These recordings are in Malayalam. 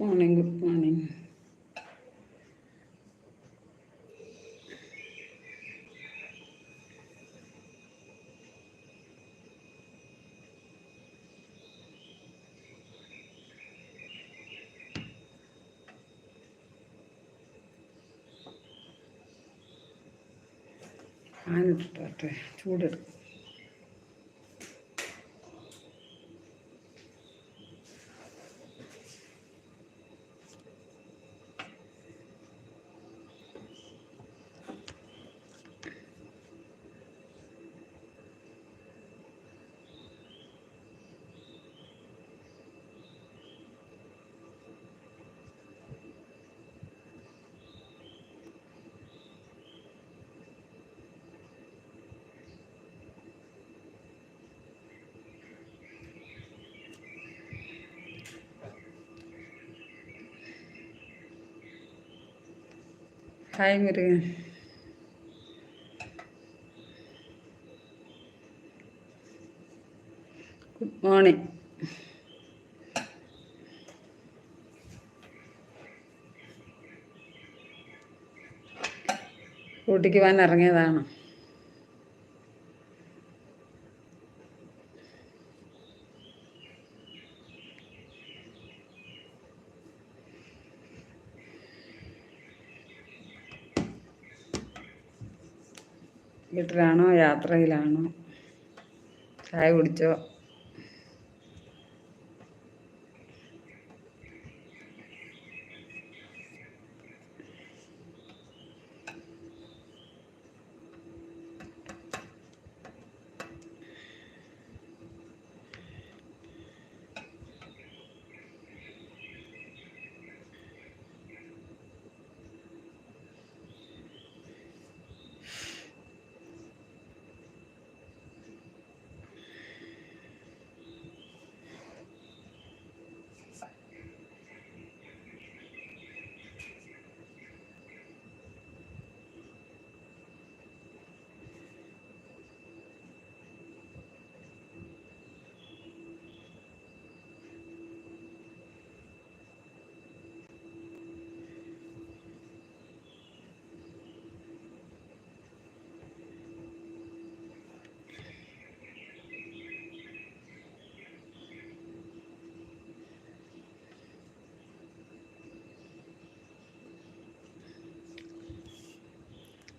മോർണിംഗ് ഗുഡ് മോർണിംഗ് ഫാനിട്ടിട്ടെ ചൂടെടുക്കും. ഹായ് മുരുകൻ. Good morning. ഊട്ടിക്ക് പോകാൻ ഇറങ്ങിയതാണ്. വീട്ടിലാണോ? യാത്രയിലാണോ? ചായ കുടിച്ചോ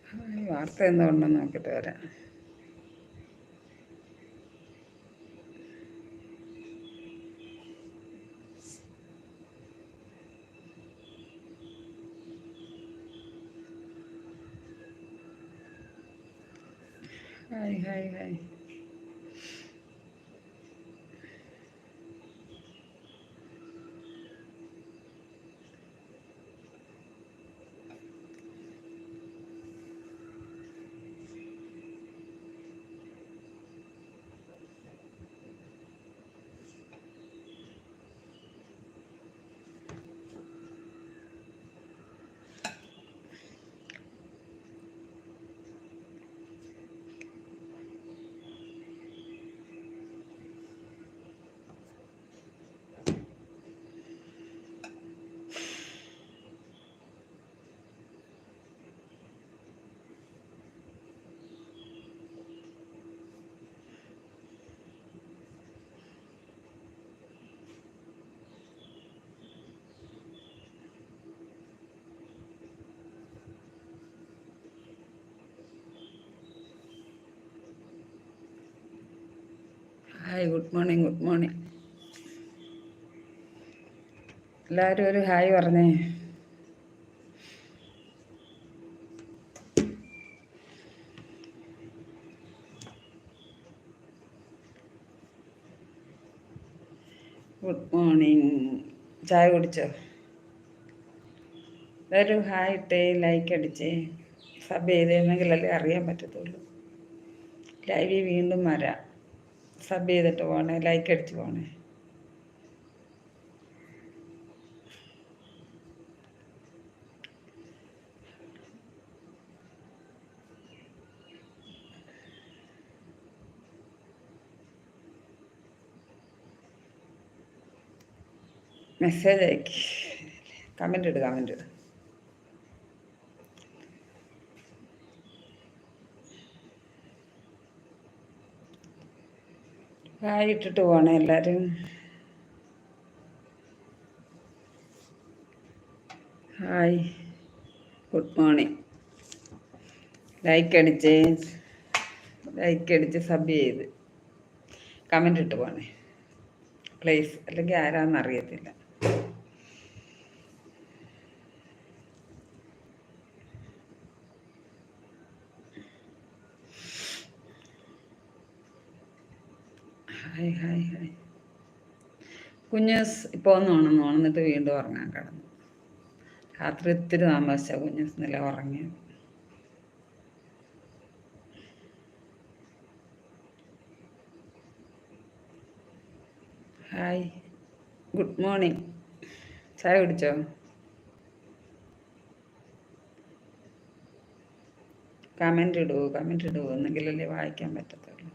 ഹായ്, വാർത്ത എന്തുകൊണ്ടെന്ന് നോക്കിയിട്ട് വരാം hi hi hi hi good morning good morning എല്ലാവരും ഒരു ഹായ് പറഞ്ഞേ. ഗുഡ് മോർണിംഗ് ചായ കുടിച്ചോ? എല്ലാവരും ഹായ് ഇട്ടേ ലൈക്ക് അടിച്ചേ സബ് ചെയ്തേന്നെങ്കിലല്ലേ അറിയാൻ പറ്റത്തുള്ളൂ. ലൈവിൽ വീണ്ടും വരാം. സബ് ചെയ്തിട്ട് പോണേ ലൈക്ക് അടിച്ച് പോണേ മെസ്സേജ് അയക്ക്. കമന്റ് ഇട് കമന്റ് ഇട്. ഹായ് ഇട്ടിട്ട് പോണേ എല്ലാവരും ഹായ് ഗുഡ് മോർണിംഗ് ലൈക്ക് അടിച്ച് ലൈക്ക് അടിച്ച് സബ് ചെയ്ത്. കമന്റ് ഇട്ട് പോണേ പ്ലേസ് അല്ലെങ്കിൽ ആരാന്ന് അറിയത്തില്ല. Hi hi hi. കുഞ്ഞസ് ഇപ്പോൾ ഒന്ന് ഉണന്ന് ഉണന്നിട്ട് വീണ്ടും ഉറങ്ങാൻ കിടന്നു. രാത്രി ഒത്തിരി താമസിച്ച കുഞ്ഞസ് നില ഉറങ്ങി ഹായ്. Good morning. ചായ കുടിച്ചോ? കമന്റ് ഇടൂ കമന്റ് ഇടൂ. എന്നെങ്കിലല്ലേ വായിക്കാൻ പറ്റത്തുള്ളൂ.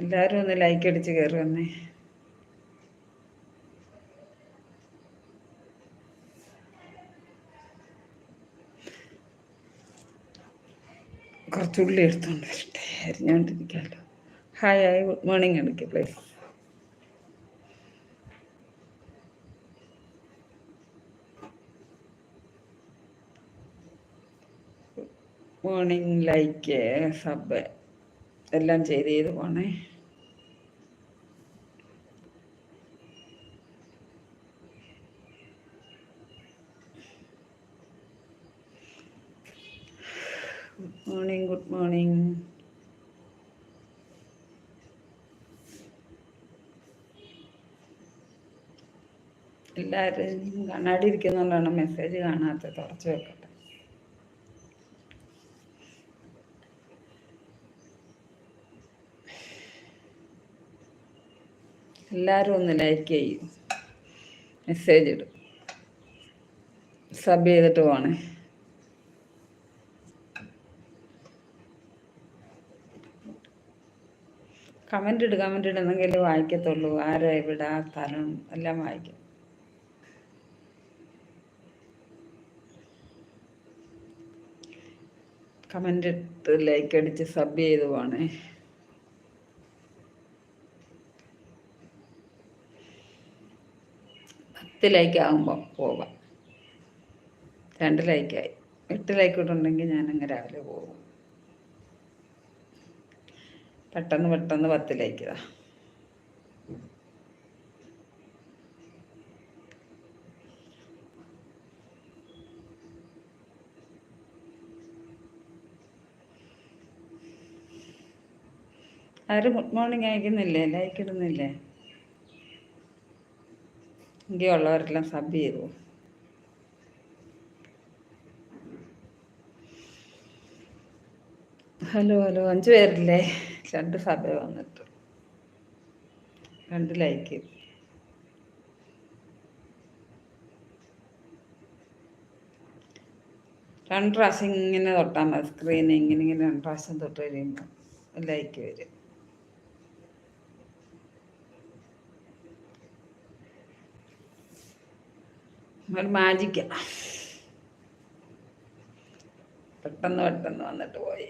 എല്ലാവരും ഒന്ന് ലൈക്ക് അടിച്ച് കയറി വന്നേ. കുറച്ചുള്ളി എടുത്തോണ്ട് വരട്ടെ അരിഞ്ഞോണ്ടിരിക്കാമല്ലോ ഹായ് ഹായ് ഗുഡ് മോർണിംഗ് എടുക്കുക പ്ലീസ് മോർണിംഗ് ലൈക്ക് സബ് എല്ലാം ചെയ്ത് ചെയ്ത് പോണേ ഗുഡ് മോർണിംഗ് ഗുഡ് മോർണിംഗ് എല്ലാവരും കണ്ണാടി ഇരിക്കുന്നുണ്ടാണ് മെസ്സേജ് കാണാത്ത തുറച്ചു വെക്കട്ടെ. എല്ലാവരും ഒന്ന് ലൈക്ക് ചെയ്യും. മെസ്സേജ് ഇടും. സബ് ചെയ്തിട്ട് പോണേ. കമന്റ് ഇട് കമന്റ് ഇടുന്നെങ്കിൽ വായിക്കത്തുള്ളൂ. ആരാ ഇവിടെ ആ സ്ഥലം? എല്ലാം വായിക്കും. കമന്റ് ഇട്ട് ലൈക്ക് അടിച്ച് സബ് ചെയ്ത് പോണേ. പത്ത് ലൈക്ക് ആകുമ്പോൾ പോവാം. രണ്ട് ലൈക്കായി എട്ട് ലൈക്ക് ഇട്ടുണ്ടെങ്കിൽ ഞാനങ്ങ് രാവിലെ പോകും. പെട്ടെന്ന് പെട്ടെന്ന് പത്ത് ലൈക്ക് ഇതാ ആരും ഗുഡ് മോർണിംഗ് അയക്കുന്നില്ലേ? ലൈക്ക് ഇടുന്നില്ലേ എങ്കിൽ ഉള്ളവരെല്ലാം സബ് ചെയ്തു. Hello hello. അഞ്ചു പേരില്ലേ? രണ്ട് സഭ വന്നിട്ട്. രണ്ട് ലൈക്ക് രണ്ട് പ്രാവശ്യം ഇങ്ങനെ തൊട്ടാൽ മതി. സ്ക്രീൻ ഇങ്ങനെ ഇങ്ങനെ രണ്ട് പ്രാവശ്യം തൊട്ട് കഴിയുമ്പോൾ ലൈക്ക് വരും. ഒരു മാജിക്ക പെട്ടെന്ന് പെട്ടെന്ന് വന്നിട്ട് പോയി.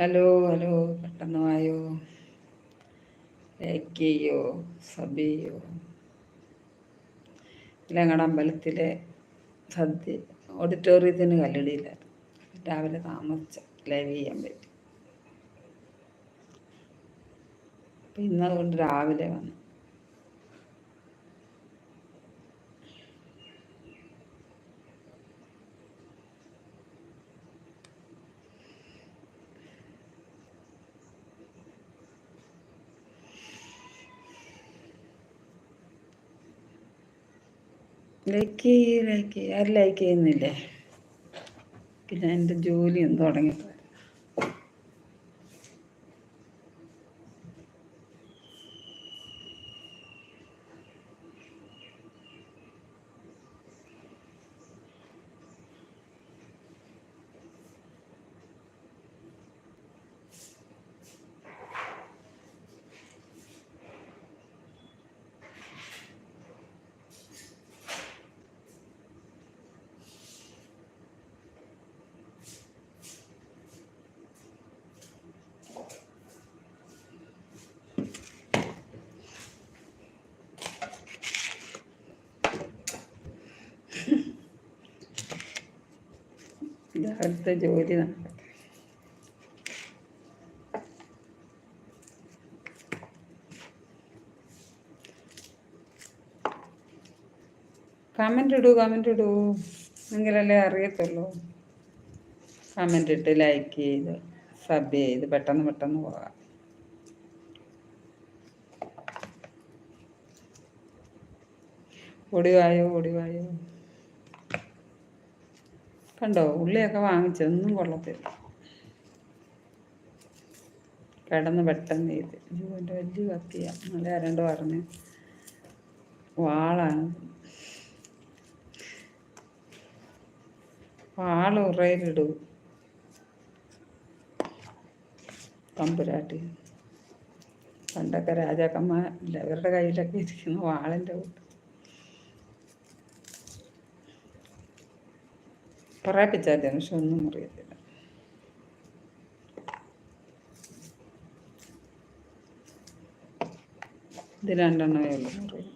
ഹലോ ഹലോ പെട്ടെന്ന് വായോ ലൈക്ക് ചെയ്യോ? സബ് ചെയ്യോ? ഞങ്ങളുടെ അമ്പലത്തിലെ സദ്യ ഓഡിറ്റോറിയത്തിന് കല്ലടിയിലായിരുന്നു. രാവിലെ താമസിച്ച ലൈവ് ചെയ്യാൻ പറ്റി. അപ്പം ഇന്നതുകൊണ്ട് രാവിലെ വന്നു. ലൈക്ക് ചെയ്യ് ലൈക്ക് ചെയ്യ്. ആരും ലൈക്ക് ചെയ്യുന്നില്ലേ? പിന്നെ എന്റെ ജോലി ഒന്ന് തുടങ്ങിയിട്ട് രാവിലത്തെ ജോലി കമന്റ് ഇടൂ കമന്റ് ഇടൂ. നിങ്ങളല്ലേ അറിയത്തുള്ളൂ. കമന്റ് ഇട്ട് ലൈക്ക് ചെയ്ത് സബ് ചെയ്ത് പെട്ടെന്ന് പെട്ടെന്ന് പോകാം. ഓടിവായോ ഓടിവായോ കണ്ടോ? ഉള്ളിയൊക്കെ വാങ്ങിച്ചൊന്നും കൊള്ളത്തില്ല. കിടന്ന് പെട്ടെന്ന് ചെയ്ത് എന്റെ വലിയ കത്തിയ. നല്ല അരണ്ട് പറഞ്ഞ്. വാളാണ് വാൾ ഉറയിലിടൂ. തമ്പുരാട്ടി. പണ്ടൊക്കെ രാജാക്കന്മാർ ഇവരുടെ കയ്യിലൊക്കെ ഇരിക്കുന്ന വാളിന്റെ കൂട്ട്. പറയിപ്പിച്ചാൽ പക്ഷെ ഒന്നും അറിയത്തില്ല. ഇത് രണ്ടെണ്ണമേ ഉള്ളൂ. അറിയാം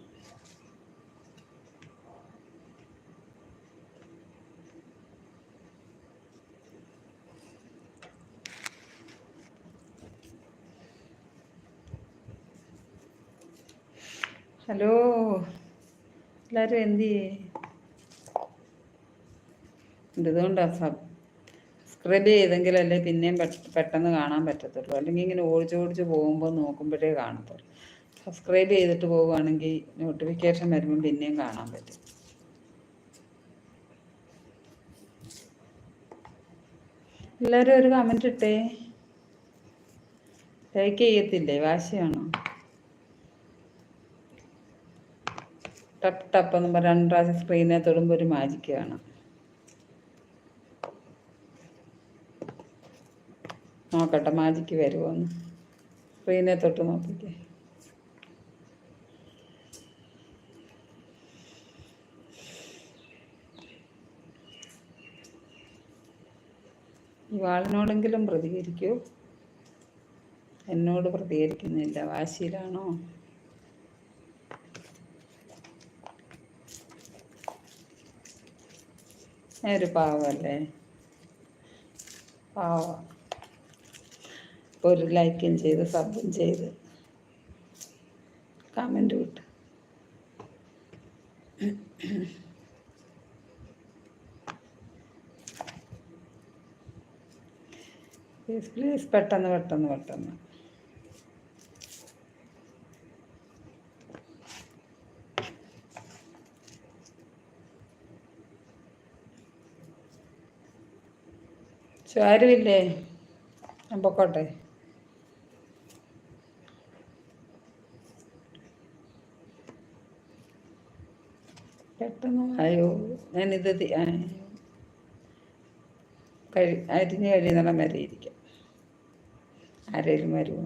ഹലോ എല്ലാവരും എന്ത് ഇതുകൊണ്ടാണ് സബ്സ്ക്രൈബ് ചെയ്തെങ്കിലല്ലേ പിന്നെയും പെട്ടെന്ന് കാണാൻ പറ്റത്തുള്ളൂ. അല്ലെങ്കിൽ ഇങ്ങനെ ഓടിച്ച് ഓടിച്ച് പോകുമ്പോൾ നോക്കുമ്പോഴേ കാണത്തുള്ളൂ. സബ്സ്ക്രൈബ് ചെയ്തിട്ട് പോവുകയാണെങ്കിൽ നോട്ടിഫിക്കേഷൻ വരുമ്പോൾ പിന്നെയും കാണാൻ പറ്റും. എല്ലാവരും ഒരു കമന്റ് ഇട്ടേ. ലൈക്ക് ചെയ്യത്തില്ലേ? വാശിയാണോ? ടപ്പ് ടപ്പ് എന്ന് പറഞ്ഞാൽ രണ്ട് പ്രാവശ്യം സ്ക്രീനെ തൊടുമ്പോൾ ഒരു മാജിക്ക് നോക്കട്ടെ മാജിക്ക് വരുമോന്ന് സ്ക്രീനെ തൊട്ട് നോക്കിക്കേ. ഇവാളിനോടെങ്കിലും പ്രതികരിക്കൂ. എന്നോട് പ്രതികരിക്കുന്നില്ല. വാശിയിലാണോ? ഒരു പാവല്ലേ? പാവ. ഒരു ലൈക്കും ചെയ്ത് സബും ചെയ്ത്. കമന്റ് വിട്ട് പ്ലീസ് പ്ലീസ് പെട്ടെന്ന് പെട്ടെന്ന് പെട്ടെന്ന്. ആരുമില്ലേ ഞാൻ പൊക്കോട്ടെ പെട്ടെന്ന് അയ്യോ ഞാനിത് കഴി അരിഞ്ഞ് കഴിയുന്നിടം വരെ ഇരിക്കാം. ആരേലും വരുമോ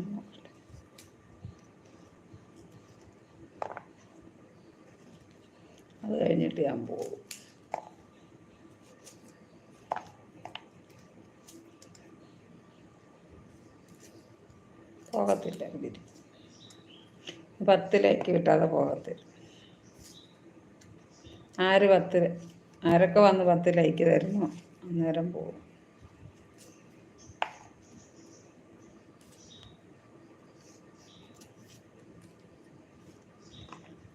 അത് കഴിഞ്ഞിട്ട് ഞാൻ പോകും. പോകത്തില്ല ഇതിരി പത്തിലേക്ക് കിട്ടാതെ പോകത്തില്ല. ആര് പത്ത് ആരൊക്കെ വന്ന് പത്ത് ലൈക്ക് തരുന്നു? അന്നേരം പോകും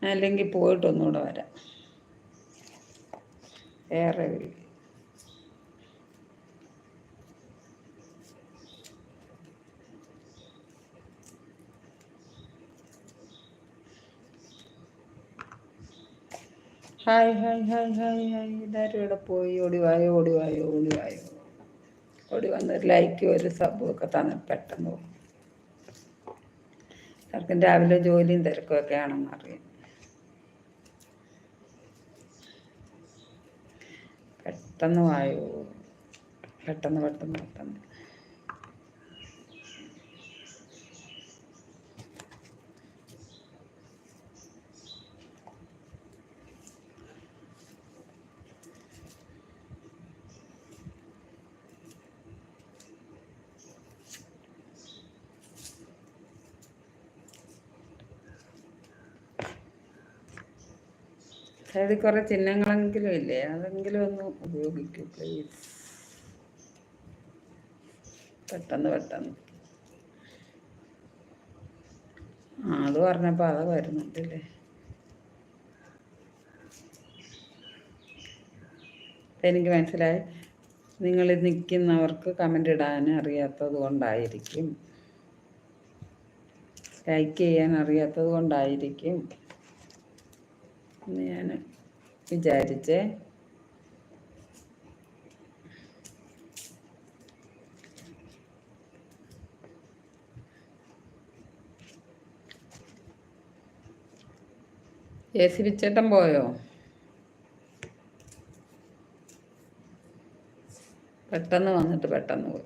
അല്ലെങ്കിൽ പോയിട്ടൊന്നുകൂടെ വരാം. ഏറെ വിളി hi hi hi hi hi. എല്ലാവരും ഇവിടെ പോയി. ഓടിവായോ ഓടിവായോ ഓടിവായോ ഓടി വന്ന് ഒരു ലൈക്ക് ഒരു സബും ഒക്കെ തന്നെ പെട്ടെന്ന് പോകും എല്ലാവർക്കും രാവിലെ ജോലിയും തിരക്കും ഒക്കെ ആണെന്ന് അറിയാം. പെട്ടെന്ന് വായോ. പെട്ടെന്ന് പെട്ടെന്ന് പെട്ടെന്ന്. സൈഡിൽ കുറെ ചിഹ്നങ്ങളെങ്കിലും ഇല്ലേ? അതെങ്കിലും ഒന്ന് ഉപയോഗിക്കൂ പ്ലീസ് പെട്ടെന്ന് പെട്ടെന്ന്. ആ അത് പറഞ്ഞപ്പോൾ അത് വരുന്നുണ്ടല്ലേ എനിക്ക് മനസ്സിലായി. നിങ്ങൾ നിൽക്കുന്നവർക്ക് കമന്റ് ഇടാൻ അറിയാത്തത് കൊണ്ടായിരിക്കും. ലൈക്ക് ചെയ്യാൻ അറിയാത്തത് കൊണ്ടായിരിക്കും. എന്ന് ഞാൻ വിചാരിച്ചേ. എ സി പോയോ? പെട്ടെന്ന് വന്നിട്ട് പെട്ടെന്ന് പോയി.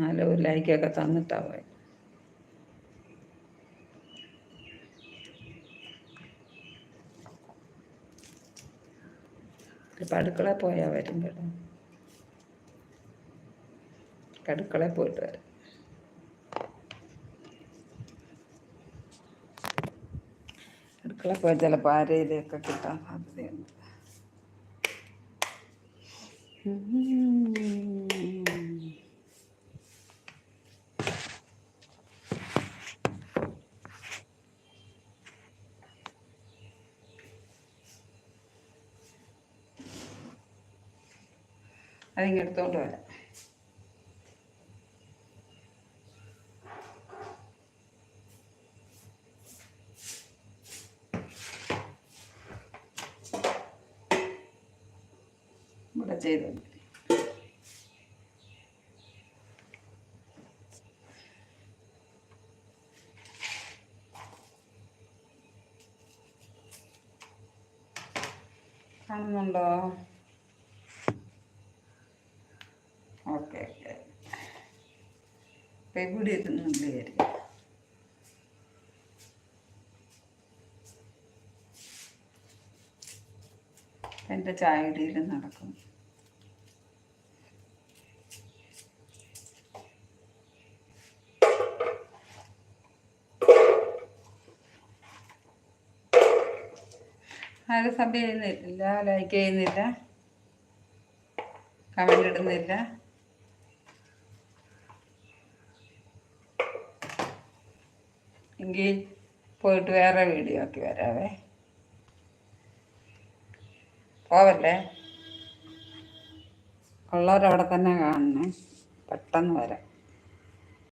നല്ല ഒരു ലൈക്കൊക്കെ തന്നിട്ടാ പോയി. ഇപ്പം അടുക്കള പോയാൽ വരും കേട്ടോ അടുക്കള പോയിട്ട് വരാം. അടുക്കള പോയാൽ ചിലപ്പോൾ ആരെയിലൊക്കെ കിട്ടാൻ സാധ്യതയുണ്ട്. അതിങ്ങെടുത്തോണ്ട് വരാം. ഇവിടെ ചെയ്തു കാണുന്നുണ്ടോ? ഇവിടെ ഇരുന്നില്ല ആയിരിക്കും എന്റെ ചായടിയിൽ നടക്കും. ആരും സബ് ചെയ്യുന്നില്ല ലൈക്ക് ചെയ്യുന്നില്ല കമന്റ് ഇടുന്നില്ല. എങ്കിൽ പോയിട്ട് വേറെ വീഡിയോ ആക്കി വരാവേ. പോവല്ലേ? ഉള്ളവരവിടെ തന്നെ കാണണേ. പെട്ടെന്ന് വരാം.